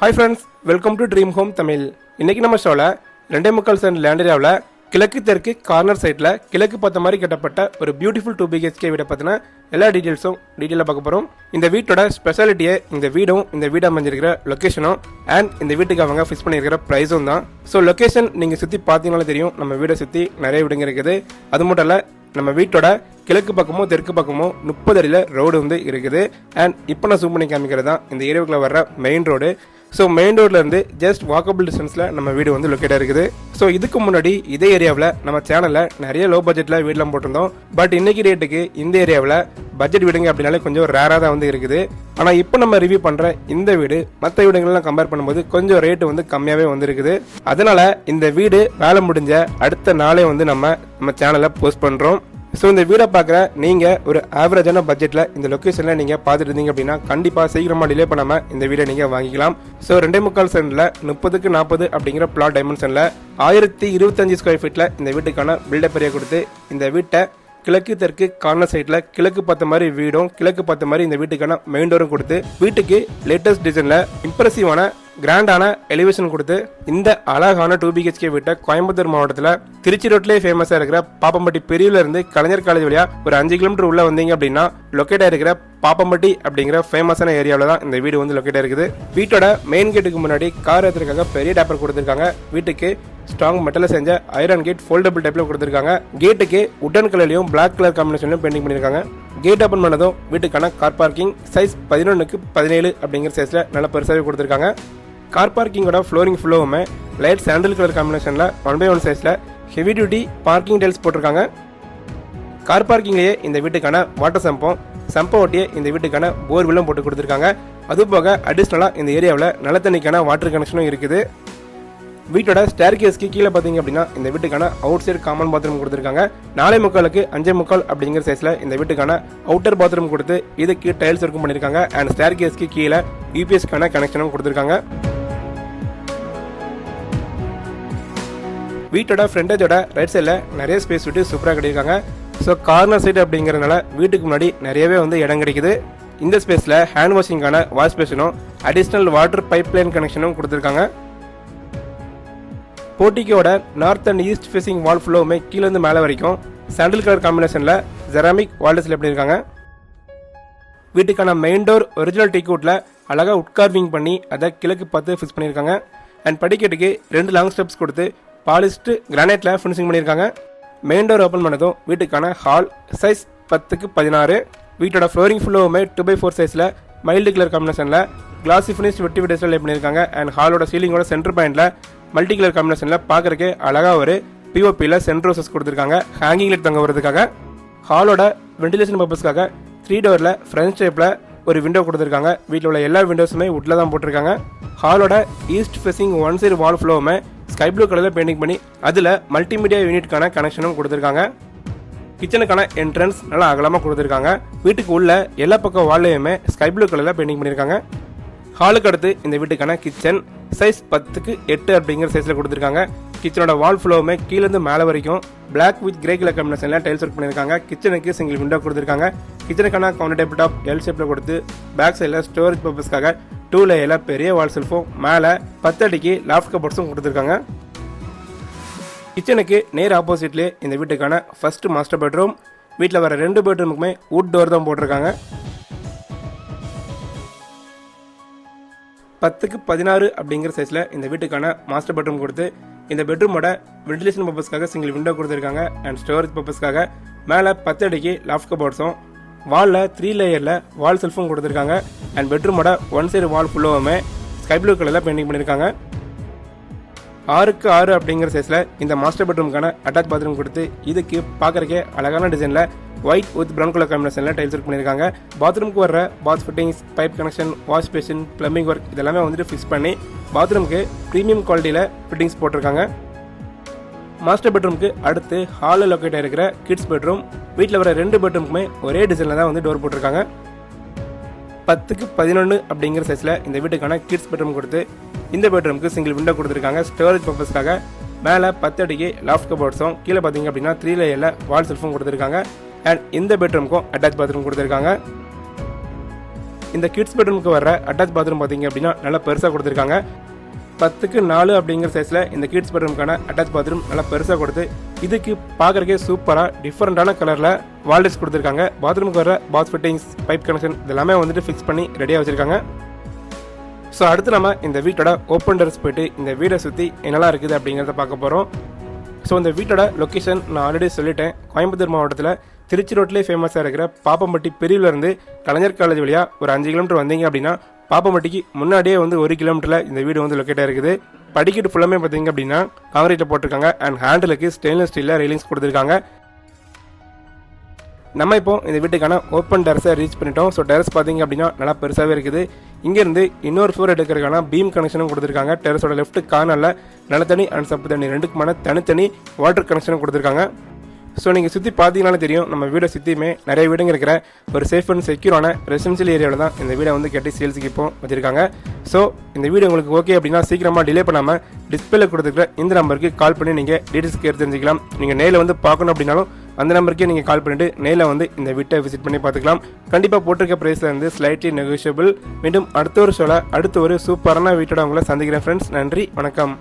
Hi friends welcome to Dream Home Tamil இன்றைக்கி நம்ம ஷோவில் ரெண்டே முக்கால் சென்ட் லேண்டரியாவில் கிழக்கு தெற்கு கார்னர் சைட்டில் கிழக்கு பார்த்த மாதிரி கட்டப்பட்ட ஒரு பியூட்டிஃபுல் டூ பிஹெச்கே வீடை பற்றின எல்லா டீட்டெயில்ஸும் டீட்டெயிலாக பார்க்க போகிறோம் இந்த வீட்டோட ஸ்பெஷாலிட்டியை இந்த வீடும் இந்த வீடு அமைஞ்சிருக்கிற லொக்கேஷனும் அண்ட் இந்த வீட்டுக்கு அவங்க ஃபிக்ஸ் பண்ணியிருக்கிற ப்ரைஸும் தான். ஸோ லொக்கேஷன் நீங்கள் சுற்றி பார்த்தீங்கனாலே தெரியும் நம்ம வீடை சுற்றி நிறைய வீடுங்க இருக்குது. அது மட்டும் இல்லை நம்ம வீட்டோட கிழக்கு பக்கமோ தெற்கு பக்கமோ முப்பது அடியில் ரோடு வந்து இருக்குது. அண்ட் இப்போ நான் ஜூம் பண்ணி காமிக்கிறது தான் இந்த ஏரியாவுக்குள்ள வர்ற மெயின் ரோடு ஸோ மெயின் ரோட்லேருந்து ஜஸ்ட் வாக்கபிள் டிஸ்டன்ஸில் நம்ம வீடு வந்து லொக்கேட்டாக இருக்குது. ஸோ இதுக்கு முன்னாடி இதே ஏரியாவில் நம்ம சேனலில் நிறைய லோ பட்ஜெட்டில் வீடெலாம் போட்டிருந்தோம். பட் இன்னைக்கு ரேட்டுக்கு இந்த ஏரியாவில் பட்ஜெட் வீடுங்க அப்படின்னாலே கொஞ்சம் ரேராக தான் வந்து இருக்குது. ஆனால் இப்போ நம்ம ரிவ்யூ பண்ணுற இந்த வீடு மற்ற வீடுங்கள்லாம் கம்பேர் பண்ணும்போது கொஞ்சம் ரேட்டு வந்து கம்மியாகவே வந்துருக்குது. அதனால இந்த வீடு வேலை முடிஞ்ச அடுத்த நாளே வந்து நம்ம நம்ம சேனலில் போஸ்ட் பண்ணுறோம் ஸோ இந்த வீடை பார்க்குற நீங்கள் ஒரு ஆவரேஜான பட்ஜெட்டில் இந்த லொக்கேஷனில் நீங்கள் பார்த்துட்டு இருந்தீங்க அப்படின்னா கண்டிப்பாக சீக்கிரமாக டிலே பண்ணாமல் இந்த வீடை நீங்கள் வாங்கிக்கலாம். ஸோ ரெண்டே முக்கால் சென்டில் முப்பதுக்கு நாற்பது அப்படிங்கிற பிளாட் டைமென்ஷனில் ஆயிரத்தி இருபத்தஞ்சு ஸ்கொயர் ஃபீட்டில் இந்த வீட்டுக்கான பில்டப் ஏரியா கொடுத்து இந்த வீட்டை கிழக்கு தெற்கு கார்னர் சைடில் கிழக்கு பார்த்த மாதிரி வீடும் கிழக்கு பார்த்த மாதிரி இந்த வீட்டுக்கான மெயின் டோரும் கொடுத்து வீட்டுக்கு லேட்டஸ்ட் டிசைனில் இம்ப்ரெசிவான கிராண்டான எலிவேஷன் கொடுத்து இந்த அழகான டூ பிஹெச்கே வீட்டை கோயம்புத்தூர் மாவட்டத்தில் திருச்சி ரோட்லேயே ஃபேமஸாக இருக்கிற பாப்பம்பட்டி பெரியவில் இருந்து கலைஞர் காலேஜ் வழியாக ஒரு அஞ்சு கிலோமீட்டர் உள்ளே வந்தீங்க அப்படின்னா லொக்கேட் ஆயிருக்கிற பாப்பம்பட்டி அப்படிங்கிற ஃபேமஸான ஏரியாவில் தான் இந்த வீடு வந்து லொக்கேட் இருக்குது. வீட்டோட மெயின் கேட்டுக்கு முன்னாடி கார் ஏற்றுறதுக்காக பெரிய டேப்பர் கொடுத்துருக்காங்க. வீட்டுக்கு ஸ்ட்ராங் மெட்டலில் செஞ்ச ஐரன் கேட் ஃபோல்டபிள் டைப்ல கொடுத்துருக்காங்க. கேட்டுக்கு உட்டன் கலர்லையும் பிளாக் கலர் காம்பினேஷன்லையும் பெயிண்டிங் பண்ணியிருக்காங்க கேட் ஓப்பன் பண்ணதும் வீட்டுக்கான கார் பார்க்கிங் சைஸ் பதினொன்றுக்கு பதினேழு அப்படிங்கிற சைஸில் நல்ல பெருசாகவே கொடுத்துருக்காங்க. கார் பார்க்கிங்கோட ஃப்ளோரிங் ஃபுல்லோவுமே லைட் சாண்டில் கலர் காம்பினேஷனில் ஒன் பை ஒன் சைஸில் ஹெவி டியூட்டி பார்க்கிங் டைல்ஸ் போட்டிருக்காங்க. கார் பார்க்கிங்லேயே இந்த வீட்டுக்கான வாட்டர் சம்பம் சம்பம் ஒட்டியே இந்த வீட்டுக்கான போர்வெல்லும் போட்டு கொடுத்துருக்காங்க. அது போக அடிஷ்னலாக இந்த ஏரியாவில் நல்ல தண்ணிக்கான வாட்டர் கனெக்ஷனும் இருக்குது. வீட்டோட ஸ்டேர் கேஸ்க்கு கீழே பார்த்தீங்க அப்படின்னா இந்த வீட்டுக்கான அவுட் சைடு காமன் பாத்ரூம் கொடுத்துருக்காங்க. நாலே முக்காலுக்கு அஞ்சே முக்கால் அப்படிங்கிற சைஸில் இந்த வீட்டுக்கான அவுட்டர் பாத்ரூம் கொடுத்து இதுக்கு டைல்ஸ் ஒர்க்கும் பண்ணியிருக்காங்க அண்ட் ஸ்டேர் கேஸ்க்கு கீழே யூபிஎஸ்க்கான கனெக்ஷனும் கொடுத்துருக்காங்க. வீட்டோட ஃப்ரண்டேஜோட ரைட் சைடில் நிறைய ஸ்பேஸ் விட்டு சூப்பராக கட்டியிருக்காங்க. ஸோ கார்னர் சைடு அப்படிங்கிறதுனால வீட்டுக்கு முன்னாடி நிறையவே வந்து இடம் கிடைக்குது. இந்த ஸ்பேஸில் ஹேண்ட் வாஷிங்கான வாஷ் பேஷனும் அடிஷ்னல் வாட்டர் பைப் லைன் கனெக்ஷனும் கொடுத்துருக்காங்க. போர்ட்டிக்கோட north and east facing wall ஃபுல்லோவுமே கீழேருந்து மேலே வரைக்கும் சாண்டில் கலர் காம்பினேஷனில் ஜெராமிக் வால் எப்படி இருக்காங்க? வீட்டுக்கான மெயின் டோர் ஒரிஜினல் டீக்கூட்டில் அழகாக உட்கார்விங் பண்ணி அதை கிழக்கு பார்த்து ஃபிக்ஸ் பண்ணியிருக்காங்க. அண்ட் படிக்கட்டுக்கு ரெண்டு லாங் ஸ்டெப்ஸ் கொடுத்து பாலிஸ்டு கிரானைட்டில் ஃபினிஷிங் பண்ணியிருக்காங்க. மெயின் டோர் ஓப்பன் பண்ணதும் வீட்டுக்கான ஹால் சைஸ் பத்துக்கு பதினாறு. வீட்டோட ஃப்ளோரிங் ஃபுல்லோவுமே டூ பை ஃபோர் சைஸில் மைல்டு கலர் காம்பினேஷனில் கிளாஸி ஃபினிஷ் வெட்டி விட டிஸ்பிளே பண்ணியிருக்காங்க. அண்ட் ஹாலோட சீலிங்கோட சென்டர் பாயிண்டில் மல்டி கலர் காம்பினேஷனில் பார்க்குறக்கே அழகாக ஒரு பிஓபியில் சென்ட் ரோசஸ் கொடுத்துருக்காங்க. ஹேங்கிங் லைட் தங்க வரதுக்காக ஹாலோட வென்டிலேஷன் பர்பஸ்க்காக த்ரீ டோரில் ஃப்ரெண்ட் ஷேப்பில் ஒரு விண்டோ கொடுத்துருக்காங்க. வீட்டில் உள்ள எல்லா விண்டோஸுமே உட்டில் தான் போட்டிருக்காங்க. ஹாலோட east facing one side wall ஃப்ளோவுமே sky blue கலரில் பெயிண்டிங் பண்ணி அதில் மல்டிமீடியா யூனிட்கான கனெக்ஷனும் கொடுத்துருக்காங்க. கிச்சனுக்கான என்ட்ரன்ஸ் நல்லா அகலமாக கொடுத்துருக்காங்க. வீட்டுக்கு உள்ள எல்லா பக்கம் வால்லையுமே ஸ்கை ப்ளூ கலரில் பெயிண்டிங் பண்ணியிருக்காங்க ஹாலுக்கு அடுத்து இந்த வீட்டுக்கான கிச்சன் சைஸ் பத்துக்கு எட்டு அப்படிங்கிற சைஸில் கொடுத்துருக்காங்க. கிச்சனோட வால் ஃப்ளோவுமே கீழேருந்து மேலே வரைக்கும் பிளாக் வித் கிரே கலர் காம்பினேஷனில் டைல்ஸ் ஒர்க் பண்ணியிருக்காங்க கிச்சனுக்கு சிங்கிள் விண்டோ கொடுத்துருக்காங்க. கிச்சனுக்கான கவுண்டர் டேபிள் டாப் எல் ஷேப்பில் கொடுத்து பேக் சைடில் ஸ்டோரேஜ் பர்பஸ்க்காக டூ லேயரில் பெரிய வால் செல்ஃபும் மேலே பத்தடிக்கு லாஃப்ட் கபோர்ட்ஸும் கொடுத்துருக்காங்க. கிச்சனுக்கு நேர் ஆப்போசிட்லேயே இந்த வீட்டுக்கான ஃபர்ஸ்ட் மாஸ்டர் பெட்ரூம் வீட்டில் வர ரெண்டு பெட்ரூமுக்குமே வுட் டோர் தான் போட்டிருக்காங்க. பத்துக்கு பதினாறு அப்படிங்கிற சைஸில் இந்த வீட்டுக்கான மாஸ்டர் பெட்ரூம் கொடுத்து இந்த பெட்ரூமோட வென்டிலேஷன் பர்பஸ்க்காக சிங்கிள் விண்டோ கொடுத்துருக்காங்க அண்ட் ஸ்டோரேஜ் பர்பஸ்க்காக மேலே பத்து அடிக்கு லாஃப்ட் கபோர்ட்ஸும் வாலில் த்ரீ லேயரில் வால் செல்ஃபும் கொடுத்துருக்காங்க. அண்ட் பெட்ரூமோட ஒன் சைடு வால் ஃபுல்லாகவுமே ஸ்கை ப்ளூ கலரில் பெயிண்டிங் பண்ணியிருக்காங்க ஆறுக்கு ஆறு அப்படிங்கிற சைஸில் இந்த மாஸ்டர் பெட்ரூமுக்கான அட்டாச் பாத்ரூம் கொடுத்து இதுக்கு பார்க்குறக்கே அழகான டிசைனில் ஒயிட் வித் ப்ரௌன் கலர் காம்பினேஷனில் டைல்ஸ் ஒர்க் பண்ணியிருக்காங்க பாத்ரூமுக்கு வர bath fittings pipe connection wash basin plumbing work இதெல்லாமே வந்துட்டு ஃபிக்ஸ் பண்ணி பாத்ரூமுக்கு ப்ரீமியம் குவாலிட்டியில் ஃபிட்டிங்ஸ் போட்டிருக்காங்க. மாஸ்டர் பெட்ரூமுக்கு அடுத்து ஹாலில் லொக்கேட் ஆகிருக்கிற கிட்ஸ் பெட்ரூம் வீட்டில் வர ரெண்டு பெட்ரூமுக்குமே ஒரே டிசைனில் தான் வந்து டோர் போட்டிருக்காங்க. பத்துக்கு பதினொன்று அப்படிங்கிற சைஸில் இந்த வீட்டுக்கான கிட்ஸ் பெட்ரூம் கொடுத்து இந்த பெட்ரூமுக்கு சிங்கிள் விண்டோ கொடுத்துருக்காங்க. ஸ்டோரேஜ் பர்பஸ்க்காக மேலே பத்து அடிக்கு லாஃப்ட் கபோர்ட்ஸும் கீழே பார்த்தீங்க அப்படின்னா த்ரீ லேயரில் வால் செல்ஃபும் கொடுத்துருக்காங்க. அண்ட் இந்த பெட்ரூமுக்கும் அட்டாச் பாத்ரூம் கொடுத்துருக்காங்க. இந்த கிட்ஸ் பெட்ரூமுக்கு வர அட்டாச் பாத்ரூம் பார்த்தீங்க அப்படின்னா நல்லா பெருசாக கொடுத்துருக்காங்க. பத்துக்கு நாலு அப்படிங்கிற சைஸில் இந்த கிட்ஸ் பெட்ரூம்க்கான அட்டாச் பாத்ரூம் நல்லா பெருசாக கொடுத்து இதுக்கு பார்க்குறக்கே சூப்பராக டிஃப்ரெண்ட்டான கலரில் வால்டேஸ் கொடுத்துருக்காங்க. பாத்ரூமுக்கு வர பாத் ஃபிட்டிங்ஸ் பைப் கனெக்ஷன் இதெல்லாமே வந்துட்டு ஃபிக்ஸ் பண்ணி ரெடியாக வச்சுருக்காங்க. ஸோ அடுத்து நம்ம இந்த வீட்டோட ஓப்பன் டெரஸ் போயிட்டு இந்த வீடை சுற்றி என்னெல்லாம் இருக்குது அப்படிங்கிறத பார்க்க போகிறோம் ஸோ இந்த வீட்டோட லொக்கேஷன் நான் ஆல்ரெடி சொல்லிட்டேன். கோயம்புத்தூர் மாவட்டத்தில் திருச்சி ரோட்லேயே ஃபேமஸாக இருக்கிற பாப்பம்பட்டி பிரிவுலேருந்து கலைஞர் காலேஜ் வழியாக ஒரு அஞ்சு கிலோமீட்டர் வந்தீங்க அப்படின்னா பாப்பம்பட்டிக்கு முன்னாடியே வந்து ஒரு கிலோமீட்டரில் இந்த வீடு வந்து லொக்கேட்டாக இருக்குது படிக்கட்டு ஃபுல்லாமே பார்த்தீங்க அப்படின்னா காங்கிரீட்டில் போட்டிருக்காங்க அண்ட் ஹேண்டிலுக்கு ஸ்டெயின்லெஸ் ஸ்டீலில் ரெயிலிங்ஸ் கொடுத்துருக்காங்க. நம்ம இப்போ இந்த வீட்டுக்கான ஓப்பன் டெரஸை ரீச் பண்ணிட்டோம். ஸோ டெரஸ் பார்த்தீங்க அப்படின்னா நல்லா பெருசாகவே இருக்குது. இங்கேருந்து இன்னொரு ஃப்ளோர் எடுக்கிறதுக்கான பீம் கனெக்ஷனும் கொடுத்துருக்காங்க. டெரஸோட லெஃப்ட் கார்னரில் நிலத்தண்ணி அண்ட் சப்பு தண்ணி ரெண்டுக்குமான தனித்தனி வாட்டர் கனெக்ஷனும் கொடுத்துருக்காங்க. ஸோ நீங்கள் சுற்றி பார்த்தீங்கனாலே தெரியும் நம்ம வீடை சுற்றியுமே நிறைய வீடுங்க இருக்கிற ஒரு சேஃப் அண்ட் செக்யூரான ரெசிடென்ஷியல் ஏரியாவில் தான் இந்த வீடை வந்து கட்டி சேல்ஸுக்கு இப்போ வச்சிருக்காங்க. ஸோ இந்த வீடு உங்களுக்கு ஓகே அப்படின்னா சீக்கிரமாக டிலே பண்ணாமல் டிஸ்பிளே கொடுத்துருக்கிற இந்த நம்பருக்கு கால் பண்ணி நீங்கள் டீட்டெயில்ஸ் கேட்டு தெரிஞ்சுக்கலாம். நீங்கள் நேரில் வந்து பார்க்கணும் அப்படின்னாலும் அந்த நம்பருக்கே நீங்கள் கால் பண்ணிட்டு நேரில் வந்து இந்த வீட்டை விசிட் பண்ணி பார்த்துக்கலாம். கண்டிப்பாக போட்டிருக்க ப்ரைஸில் இருந்து ஸ்லைட்லி நெகோஷியபிள் மீண்டும் அடுத்த ஒரு ஷோவில் அடுத்த ஒரு சூப்பரான வீட்டோட உங்களை சந்திக்கிறேன் ஃப்ரெண்ட்ஸ் நன்றி வணக்கம்.